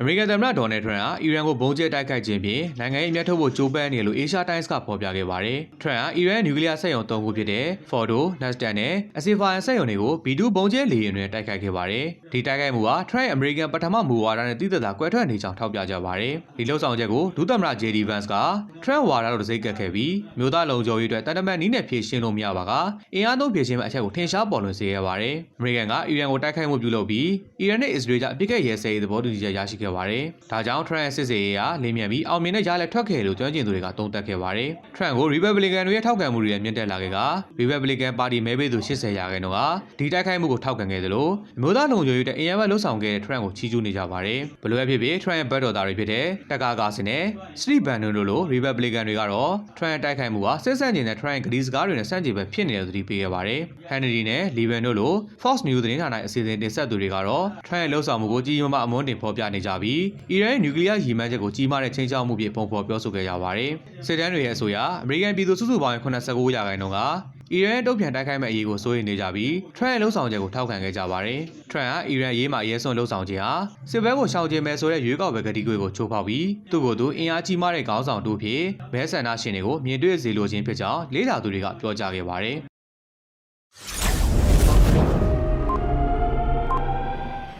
အမေရိကန်သမ္မတဒေါ်နယ်ထရန့်ဟာအီရန်ကိုဘုံကျဲတိုက်ခိုက်ခြင်းဖြင့်နိုင်ငံရေးအမျက်ထုတ်ဖို့ကြိုးပမ်းနေတယ်လို့ Asia Times ကဖော်ပြခဲ့ပါတယ်။ထရန့်ဟာအီရန်နျူကလ িয়ার စက်ရုံ၃ခုဖြစ်တဲ့ Fordo, Natanz နဲ့ Isfahan စက်ရုံတွေကို B2 ဘုံကျဲလေယာဉ်တွေတိုက်ခိုက်ခဲ့ပါတယ်။ဒီတိုက်ခိုက်မှုဟာထရန့်ရဲ့အမေရိကန်ပထမမူဝါဒနဲ့တည်တသာကွဲထွက်နေကြောင်းထောက်ပြကြပါတယ်။ဒီလှုပ်ဆောင်ချက်ကိုဒုသမ္မတ JD Vance ကထရန့်ဝါဒလို့တစိမ့်ကပ်ခဲ့ပြီးမြို့သားလုံခြုံရေးအတွက်တန်တမန်နီးနဲ့ဖြည့်ရှင်းလို့မရပါကအင်အားသုံးဖြည့်ရှင်းမဲ့အချက်ကိုထင်ရှားပေါ်လွင်စေခဲ့ပါတယ်။အမေရိကန်ကအီရန်ကိုတိုက်ခိုက်မှုပြုလုပ်ပြီးအီရန်နဲ့အစ္စရေးကြားအပြစ်ကဲရဲစဲရေးသဘောတူညီချက်ရရှိခဲ့ပါတယ်။ဒါကြောင့်ထရန့်ရဲ့စစ်စေးရေးဟာလင်းမြန်ပြီးအောင်မြင်တဲ့ရလဒ်ထွက်ခဲ့တယ်လို့ကျွမ်းကျင်သူတွေကသုံးသပ်ခဲ့ပါတယ်။ထရန့်ကို Republican တွေရဲ့ထောက်ခံမှုတွေနဲ့မြင့်တက်လာခဲ့က Republican ပါတီမဲပေးသူ80ရာခိုင်နှုန်းကဒီတိုက်ခိုက်မှုကိုထောက်ခံခဲ့တယ်လို့အမျိုးသားလုံခြုံရေးတဲ့အင်အားပဲလှုပ်ဆောင်ခဲ့တဲ့ထရန့်ကိုချီးကျူးနေကြပါတယ်။ဘယ်လိုပဲဖြစ်ဖြစ်ထရန့်ရဲ့ဘက်တော်သားတွေဖြစ်တဲ့တက်ကာကာစင်နဲ့ Steve Bannon တို့လို Republican တွေကတော့ထရန့်တိုက်ခိုက်မှုဟာစစ်ဆန့်ကျင်တဲ့ထရန့်ဂရီစကားတွေနဲ့ဆန့်ကျင်ဘက်ဖြစ်နေတယ်သတိပေးခဲ့ပါတယ်။ Hannity နဲ့ Levin တို့လို Fox News သတင်းဌာနအစီအစဉ်တင်ဆက်သူတွေကတော့ထရန့်ရဲ့လှုပ်ဆောင်မှုကိုကြီးမားမအမွန်းတင်ဖော်ပြနေကြပြီးအီရန်ရဲ့နျူကလ িয়ার ရည်မှန်းချက်ကိုကြီးမားတဲ့ချိန်ချောက်မှုဖြင့်ပုံဖော်ပြောဆိုခဲ့ကြပါတယ်။စစ်တမ်းတွေရဲ့အဆိုအရအမေရိကန်ပြည်သူစုစုပေါင်းရဲ့89ရာခိုင်နှုန်းကအီရန်ရဲ့တုံ့ပြန်တိုက်ခိုက်မဲ့အရေးကိုစိုးရိမ်နေကြပြီးထရန့်ရဲ့လှုပ်ဆောင်ချက်ကိုထောက်ခံခဲ့ကြပါတယ်။ထရန့်ဟာအီရန်အရေးမှာအရေးဆုံးလှုပ်ဆောင်ခြင်းဟာစစ်ဘဲကိုရှောင်ကျဉ်မယ်ဆိုတဲ့ရွေးကောက်ပွဲကတိကဝတ်ကိုချိုးဖောက်ပြီးသူ့ကိုယ်သူအင်အားကြီးမားတဲ့ခေါင်းဆောင်တို့ဖြစ်မဲဆန္ဒရှင်တွေကိုမြင်တွေ့စေလိုခြင်းဖြစ်ကြောင်းလေးလာသူတွေကပြောကြားခဲ့ပါတယ်။